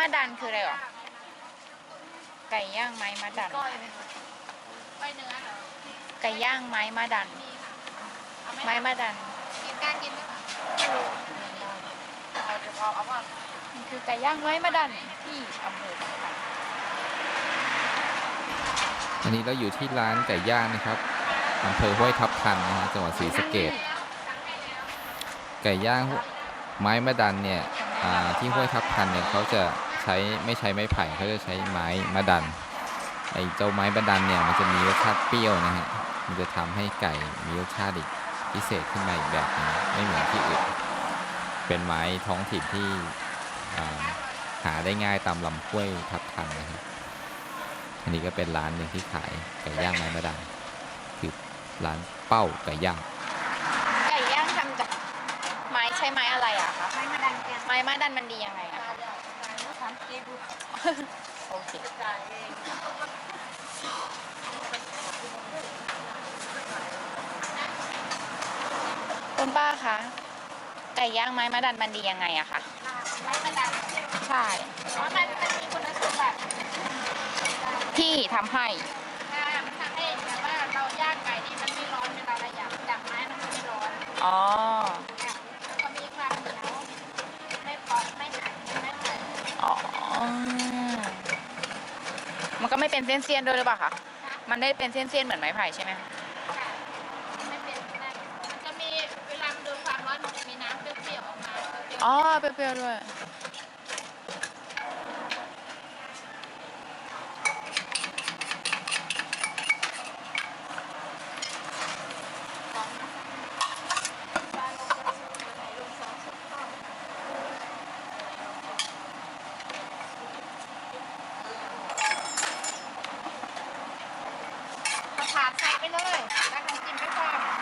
มาดันคืออะไรหรอ ไก่ย่างไม้มาดัน ก้อยไหมคะก้อยเนื้อเหรอไก่ย่างไม้มาดัน มีค่ะเอาไหมไม้มาดัน กินกล้ากินไหมคะเอาเดี๋ยวเอาเอาว่ามันคือไก่ย่างไม้มาดันที่อำเภอสังขะอันนี้เราอยู่ที่ร้านไก่ย่างนะครับอำเภอห้วยทับทันนะฮะจังหวัดศรีสะเกดไก่ย่างไม้มะดันเนี่ยอ่า ที่ห้วยทับทันเนี่ยเขาจะใช้ไม่ใช้ไม้ไผ่เขาจะใช้ไม้มะดันไอ้เจ้าไม้มะดันเนี่ยมันจะมีรสชาติเปรี้ยวนะฮะมันจะทำให้ไก่มีรสชาติอีกพิเศษขึ้นมาอีกแบบหนึงไม่เหมือนที่อื่นเป็นไม้ท้องถิ่นที่หาได้ง่ายตามลำห้วยทับทันนะครับอันนี้ก็เป็นร้านหนึ่งที่ขายไก่ย่างไม้มะดันคือร้านเป้าไก่ย่าง ไก่ย่างทำจากไม้ใช้ไม้อะไรอะคะไม้มาดันแกงไม้มาดันมันดียังไงอะทำกินโอเคจ่ายเองคุณป้าคะไก่ย่างไม้มาดันมันดียังไงอะคะไม้มาดันใช่เพราะมันมันมีคุณสมบัติที่ทำให้อ่ามันทำให้แบบว่าเราย่างไก่นี่มันไม่ร้อนเวลาเราอยากจับไม้มันไม่ร้อน อ๋อ แล้วก็มีความเหนียวไม่ปอกไม่หักไม่หัก อ๋อ มันก็ไม่เป็นเส้นๆด้วยหรือเปล่าคะ มันได้เป็นเส้นๆเหมือนไม้ไผ่ใช่ไหมค่ะไม่เป็นได้มันจะมีเวลามันโดนความร้อนมันจะมีน้ำเปรี้ยวๆออกมาเปรี้ยวๆ อ๋อ เปรี้ยวๆด้วย ไปเลยรักน้องจิมไปก่อน